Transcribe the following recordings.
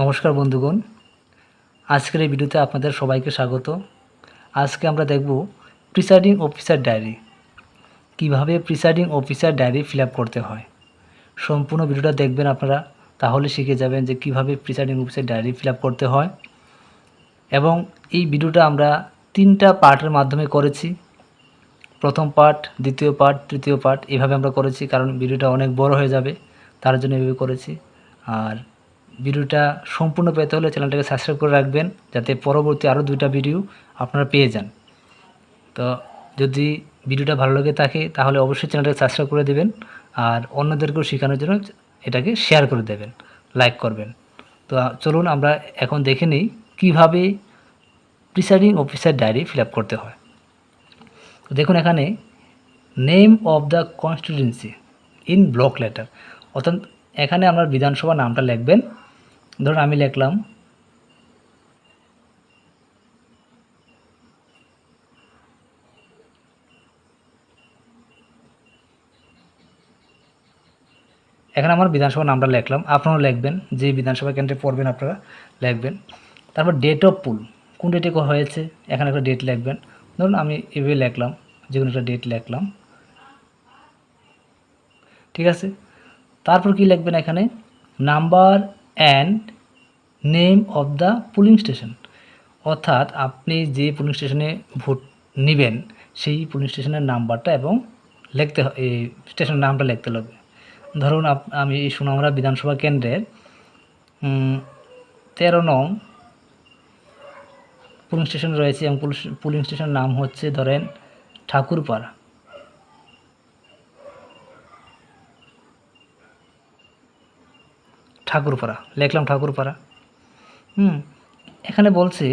নমস্কার বন্ধুগণ। আজকের এই ভিডিওতে আপনাদের সবাইকে স্বাগত। আজকে আমরা দেখব প্রিসাইডিং অফিসার ডায়েরি। কীভাবে প্রিসাইডিং অফিসার ডায়েরি ফিল করতে হয়। সম্পূর্ণ ভিডিওটা দেখবেন আপনারা, তাহলে শিখে যাবেন যে কীভাবে প্রিসাইডিং অফিসার ডায়েরি ফিল করতে হয়। এবং এই ভিডিওটা আমরা তিনটা পার্টের মাধ্যমে করেছি। প্রথম পার্ট, দ্বিতীয় পার্ট, তৃতীয় পার্ট, এভাবে আমরা করেছি, কারণ ভিডিওটা অনেক বড় হয়ে যাবে, তার জন্য এভাবে করেছি। আর ভিডিওটা সম্পূর্ণ পেতে হলে চ্যানেলটাকে সাবস্ক্রাইব করে রাখবেন, যাতে পরবর্তী আরও দুইটা ভিডিও আপনারা পেয়ে যান। তো যদি ভিডিওটা ভালো লাগে থাকে, তাহলে অবশ্যই চ্যানেলটাকে সাবস্ক্রাইব করে দেবেন, আর অন্যদেরকেও শেখানোর জন্য এটাকে শেয়ার করে দেবেন লাইক করবেন। তো চলুন আমরা এখন দেখে নিই কীভাবে প্রিসাইডিং অফিসার ডায়েরি ফিল করতে হয়। তো দেখুন এখানে name of the constituency in block letter অর্থাৎ এখানে আপনার বিধানসভা নামটা লিখবেন ধরুন আমি লিখলাম, এখানে আমার বিধানসভা নামটা লিখলাম। আপনারাও লিখবেন, যে বিধানসভা কেন্দ্রে পড়বেন আপনারা, লিখবেন। তারপর ডেট অফ পুল কোন ডেটে হয়েছে, এখানে একটা ডেট লিখবেন। ধরুন আমি এভাবে লিখলাম, যে কোনো একটা ডেট লিখলাম। ঠিক আছে? তারপর কি লিখবেন এখানে? Number and name of the polling station অর্থাৎ আপনি যে পুলিং স্টেশনে ভোট নেবেন, সেই পুলিং স্টেশনের নাম্বারটা এবং লিখতে এই স্টেশনের নামটা লিখতে হবে। ধরুন আমি সুনামরা বিধানসভা কেন্দ্রের তেরো নং পুলিং স্টেশন রয়েছে এবং পুলিশ- পুলিং স্টেশনের নাম হচ্ছে ধরেন ঠাকুরপাড়া। ঠাকুরপাড়া, লিখলাম ঠাকুরপাড়া। হুম, এখানে বলছে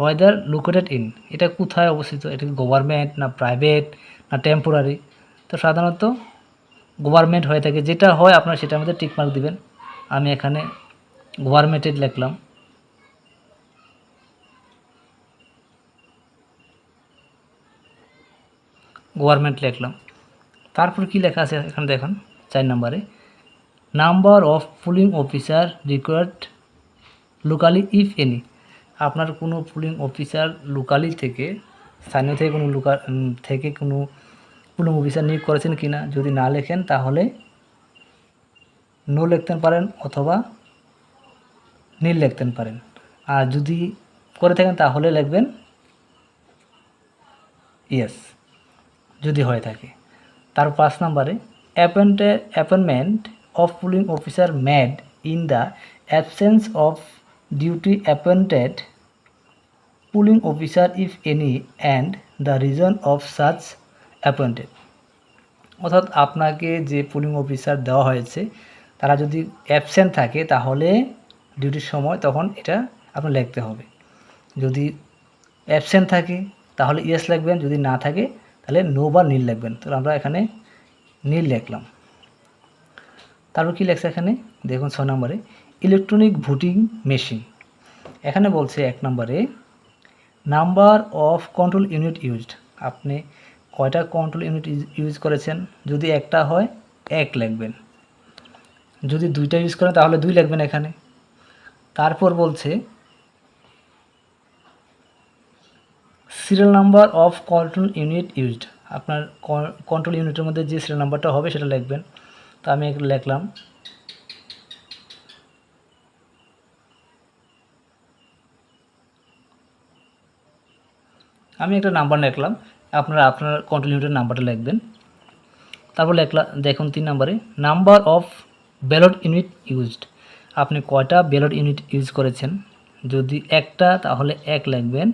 ওয়েদার লোকেটেড ইন এটা কোথায় অবস্থিত? এটা কি গভর্নমেন্ট না প্রাইভেট না টেম্পোরারি তো সাধারণত গভর্নমেন্ট হয়ে থাকে, যেটা হয় আপনার সেটার মধ্যে টিকমার্ক দিবেন। আমি এখানে গভর্নমেন্টেড লিখলাম। গভর্নমেন্ট লিখলাম। তারপর কি লেখা আছে এখানে দেখুন, চার নম্বরে? Number of polling officer required locally if any. আপনার কোনো পুলিং অফিসার লোকালি থেকে স্থানীয় থেকে কোনো লোকা উম, থেকে কোনো পুলিং অফিসার নিয়োগ করেছেন কি না যদি না লেখেন তাহলে নো লিখতে পারেন অথবা নীল লিখতে পারেন। আর যদি করে থাকেন তাহলে লিখবেন ইয়েস যদি হয়ে থাকে। তার পাঁচ নম্বরে অ্যাপয়েন্টে appointment of polling officer made in the absence of duty appointed polling officer if any and the reason of such appointed অর্থাৎ আপনাকে যে পুলিং অফিসার দেওয়া হয়েছে, তারা যদি অ্যাবসেন্ট থাকে, তাহলে ডিউটির সময় তখন এটা আপনার লিখতে হবে। যদি অ্যাবসেন্ট থাকে, তাহলে ইয়েস লিখবেন, যদি না থাকে, তাহলে নো বা নীল লিখবেন। তো আমরা এখানে নীল লিখলাম। তারপর কী লেখছে এখানে? দেখুন ছ নম্বরে ইলেকট্রনিক ভোটিং মেশিন এখানে বলছে এক নম্বরে number of control unit used আপনি কয়টা কন্ট্রোল ইউনিট ইউজ করেছেন? যদি একটা হয়, এক লিখবেন। যদি দুইটা ইউজ করেন, তাহলে দুই লিখবেন এখানে। তারপর বলছে serial number of control unit used আপনার কন্ট্রোল ইউনিটের মধ্যে যে সিরিয়াল নাম্বারটা হবে, সেটা লিখবেন। তো আমি লিখলাম। আমি একটা নাম্বার লিখলাম। আপনারা, আপনার কন্ট্রোল ইউনিটের নাম্বারটা লিখবেন। তারপর লিখলাম দেখুন তিন নম্বরে number of ballot unit used আপনি কয়টা ব্যালট ইউনিট ইউজ করেছেন? যদি একটা, তাহলে এক লিখবেন।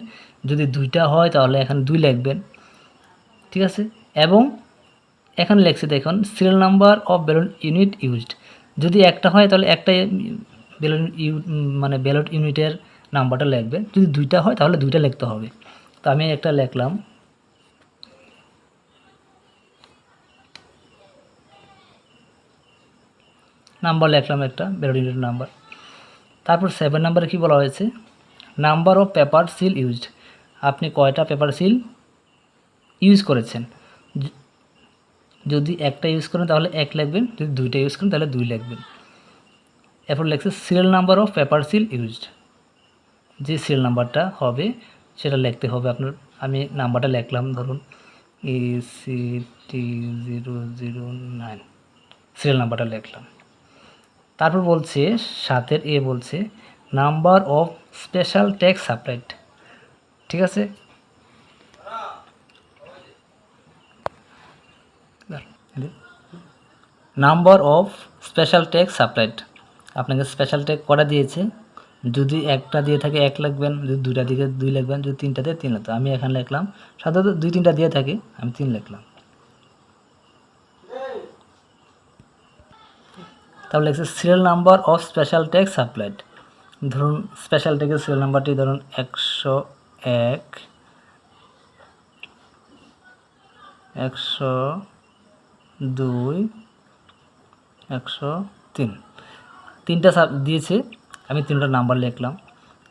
যদি দুইটা হয়, তাহলে এখানে দুই লিখবেন। ঠিক আছে? এবং এখানে লেখছে দেখুন serial number of ballot unit used যদি একটা হয় তাহলে একটা ব্যালট ইউ মানে ব্যালট ইউনিটের নাম্বারটা লিখবে। যদি দুইটা হয় তাহলে দুইটা লিখতে হবে। তো আমি একটা লিখলাম। নাম্বার লিখলাম একটা ব্যালট ইউনিটের নাম্বার তারপর সেভেন নাম্বারে কী বলা হয়েছে? Number of paper seal used আপনি কয়টা পেপার সিল ইউজ করেছেন? যদি একটা ইউজ করেন, তাহলে এক লিখবেন যদি দুইটা ইউজ করেন, তাহলে দুই লাগবেন এরপর লেখছে serial number of paper seal used যে সিরিয়াল নাম্বারটা হবে, সেটা লিখতে হবে আপনার। আমি নাম্বারটা লিখলাম, ধরুন A C T zero zero nine serial নাম্বারটা লিখলাম। তারপর বলছে, সাতের এ বলছে number of special tax supplied ঠিক আছে? Number of special tax supplied আপনাকে স্পেশাল ট্যাগ করা দিয়েছে? যদি একটা দিয়ে থাকে এক লাগবেন যদি দুইটা দিকে দুই লাগবেন যদি তিনটা দিয়ে তিন লিখতে আমি এখানে লিখলাম, সাধারণত দুই তিনটা দিয়ে থাকে, আমি তিন লিখলাম। তারপর লিখছে serial number of special tax supplied ধরুন স্পেশাল ট্যাগের সিরিয়াল নাম্বারটি ধরুন একশো এক, একশো দুই, একশো তিন। তিনটা সাব দিয়েছে, আমি তিনটা নাম্বার লিখলাম।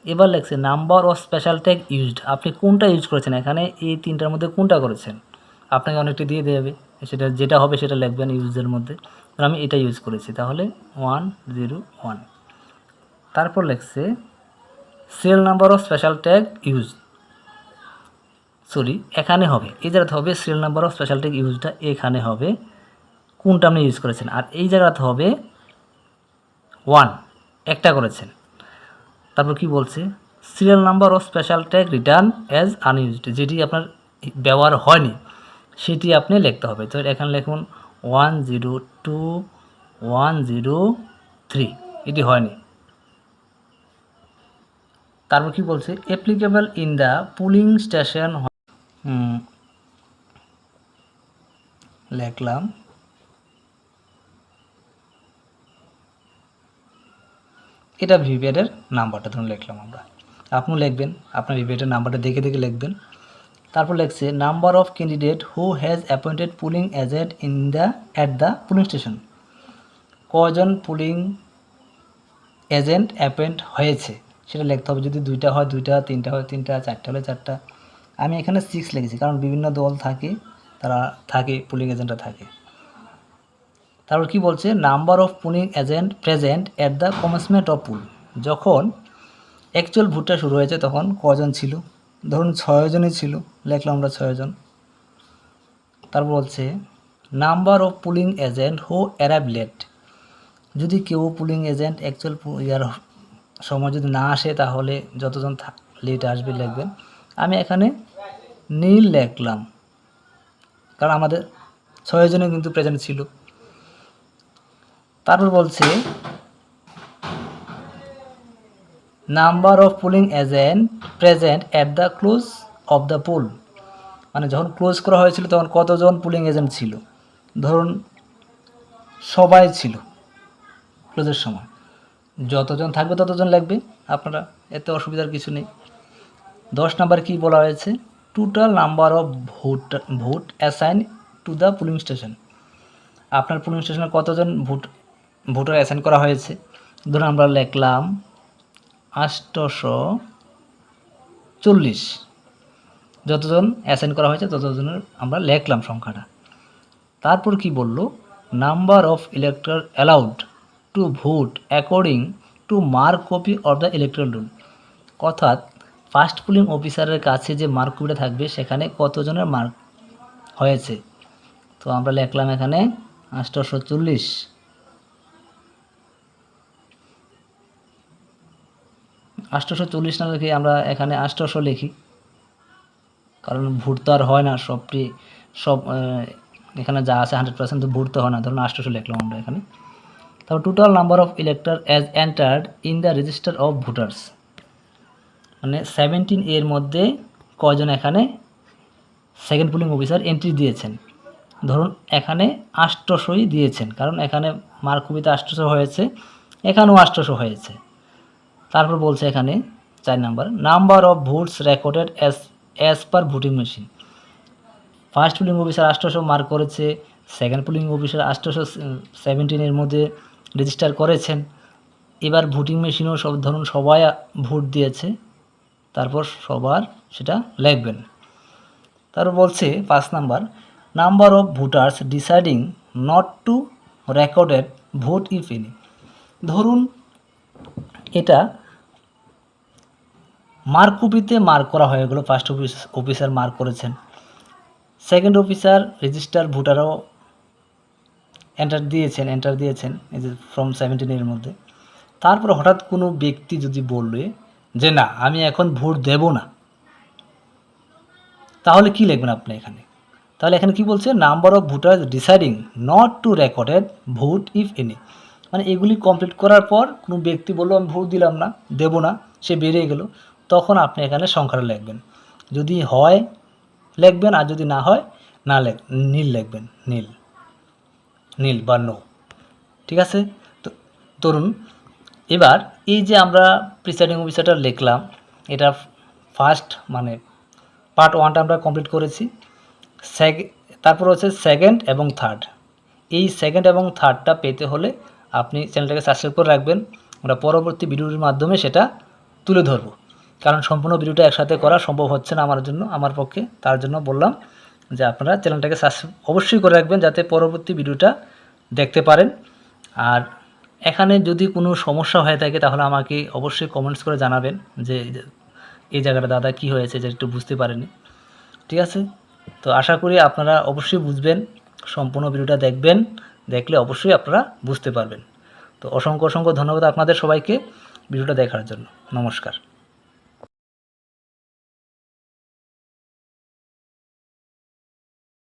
এবার লিখছে, number of special tag used. আপনি কোনটা ইউজ করেছেন? এখানে এই তিনটার মধ্যে কোনটা করেছেন? আপনাকে অনেকটি দিয়ে দেবে। সেটা যেটা হবে সেটা লিখবেন ইউজের মধ্যে। আমি এটা ইউজ করেছি। তাহলে ওয়ান জিরো ওয়ান। তারপর লিখছে, serial number of special tag use sorry, এখানে হবে। এই জায়গাতে হবে serial number of special tag ইউজটা এখানে হবে। কোনটা আপনি ইউজ করেছেন? আর এই জায়গাতে হবে ওয়ান একটা করেছেন। তারপর কি বলছে? Serial number of special tag return as unused যেটি আপনার ব্যবহার হয়নি, সেটি আপনি লিখতে হবে। তো এখানে লিখুন one zero two one zero three এটি হয়নি। তারপর কি বলছে? Applicable in the polling station লিখলাম। এটা ভিভিআরের নাম্বারটা ধরুন লিখলাম আমরা। আপনিও লিখবেন, আপনার ভিভিআরের নাম্বারটা দেখে দেখে লিখবেন। তারপর লেখছে, number of candidate who has appointed polling agent in the, at the polling station. কজন পুলিং এজেন্ট অ্যাপয়েন্ট হয়েছে? সেটা লিখতে হবে। যদি দুইটা হয়, দুইটা, তিনটা হয়, তিনটা, চারটা হলে চারটা। আমি এখানে সিক্স লিখেছি, কারণ বিভিন্ন দল থাকে, তারা থাকে, পুলিং এজেন্টরা থাকে। তারপর কি বলছে? Number of polling agent present at the commencement of poll যখন অ্যাকচুয়াল ভোটটা শুরু হয়েছে তখন কজন ছিল? ধরুন ছয়জনই ছিল, লিখলাম আমরা ছয়জন তারপর বলছে number of polling agent who arrive late যদি কেউ পুলিং এজেন্ট অ্যাকচুয়াল ইয়ার সময় যদি না আসে তাহলে যতজন লেট আসবে লিখবেন। আমি এখানে নীল লিখলাম। কারণ আমাদের ছয়জনে কিন্তু প্রেজেন্ট ছিল। তারপর বলছে number of polling agent present at the close of the poll মানে যখন ক্লোজ করা হয়েছিল তখন কতজন পুলিং এজেন্ট ছিল? ধরুন, সবাই ছিল ক্লোজের সময়। যতজন থাকবে ততজন লাগবে, আপনারা এতে অসুবিধার কিছু নেই। দশ নাম্বার কি বলা হয়েছে? Total number of vote vote assign to the polling station আপনার পুলিং স্টেশনে কতজন ভোট ভোটার অ্যাসাইন করা হয়েছে। ধরুন আমরা লিখলাম আষ্টশো চল্লিশ। যতজন অ্যাসাইন করা হয়েছে ততজনের আমরা লিখলাম সংখ্যাটা। তারপর কি বলল? Number of elector allowed to vote according to mark copy of the electoral roll অর্থাৎ ফার্স্ট পুলিং অফিসারের কাছে যে মার্ক কপিটা থাকবে, সেখানে কতজনের মার্ক হয়েছে? তো আমরা লিখলাম এখানে আষ্টশো চল্লিশ। আষ্টশো চল্লিশ না লিখে আমরা এখানে আষ্টশো লিখি? কারণ ভোট তো আর হয় না, সবটি সব এখানে যা আছে হান্ড্রেড পার্সেন্ট তো ভোট তো হয় না, ধরুন আষ্টশো লিখলাম আমরা এখানে। তারপর total number of elector as entered in the register of voters মানে সেভেন্টিন এর মধ্যে কজন এখানে সেকেন্ড পুলিং অফিসার এন্ট্রি দিয়েছেন? ধরুন এখানে আষ্টশোই দিয়েছেন, কারণ এখানে মার্ক কবিতা আষ্টশো হয়েছে, এখানেও আষ্টশো হয়েছে। তারপর বলছে এখানে চার number number of votes recorded as as per voting machine first polling officer আষ্টশো মার্ক করেছে সেকেন্ড পুলিং অফিসার আষ্টশো সেভেন্টিনের মধ্যে রেজিস্টার করেছেন। এবার ভোটিং মেশিনও সব ধরুন সবাই ভোট দিয়েছে, তারপর সবার সেটা লিখবেন। তারপর বলছে পাঁচ number number of voters deciding not to recorded vote if any ধরুন এটা মার্ককপিতে মার্ক করা হয়ে গেলো। ফার্স্ট অফিস অফিসার মার্ক করেছেন। সেকেন্ড অফিসার রেজিস্টার ভোটারও এন্টার দিয়েছেন এন্টার দিয়েছেন, এই যে ফর্ম সেভেন্টিনের মধ্যে। তারপর হঠাৎ কোনো ব্যক্তি যদি বললে যে না, আমি এখন ভোট দেব না, তাহলে কি লিখবেন আপনি এখানে? তাহলে এখানে কি বলছে number of voter deciding not to recorded vote if any মানে এগুলি কমপ্লিট করার পর কোনো ব্যক্তি বলল, আমি ভোট দিলাম না, দেব না সে বেরিয়ে গেল। তখন আপনি এখানে সংখ্যাটা লিখবেন। যদি হয়, লিখবেন, আর যদি না হয়, না লেখ, নীল লিখবেন, নীল। নীল বা নো ঠিক আছে? তো ধরুন, এবার এই যে আমরা প্রিসাইডিং অফিসারটা লিখলাম, এটা ফার্স্ট মানে পার্ট ওয়ানটা আমরা কমপ্লিট করেছি। সেক তারপর হচ্ছে সেকেন্ড এবং থার্ড এই সেকেন্ড এবং থার্ডটা পেতে হলে আপনি চ্যানেলটাকে সাবস্ক্রাইব করে রাখবেন। আমরা পরবর্তী ভিডিওর মাধ্যমে সেটা তুলে ধরবো। কারণ সম্পূর্ণ ভিডিওটা একসাথে করা সম্ভব হচ্ছে না আমার জন্য, আমার পক্ষে। তার জন্য বললাম যে আপনারা চ্যানেলটাকে সাবস্ক্রাইব অবশ্যই করে রাখবেন যাতে পরবর্তী ভিডিওটা দেখতে পারেন। আর এখানে যদি কোনো সমস্যা হয়ে থাকে তাহলে আমাকে অবশ্যই কমেন্টস করে জানাবেন যে এই জায়গাটা দাদা কি হয়েছে যে একটু বুঝতে পারেনি। ঠিক আছে? তো আশা করি আপনারা অবশ্যই বুঝবেন, সম্পূর্ণ ভিডিওটা দেখবেন। দেখলে অবশ্যই আপনারা বুঝতে পারবেন। তো অসংখ্য অসংখ্য ধন্যবাদ আপনাদের সবাইকে ভিডিওটা দেখার জন্য। নমস্কার।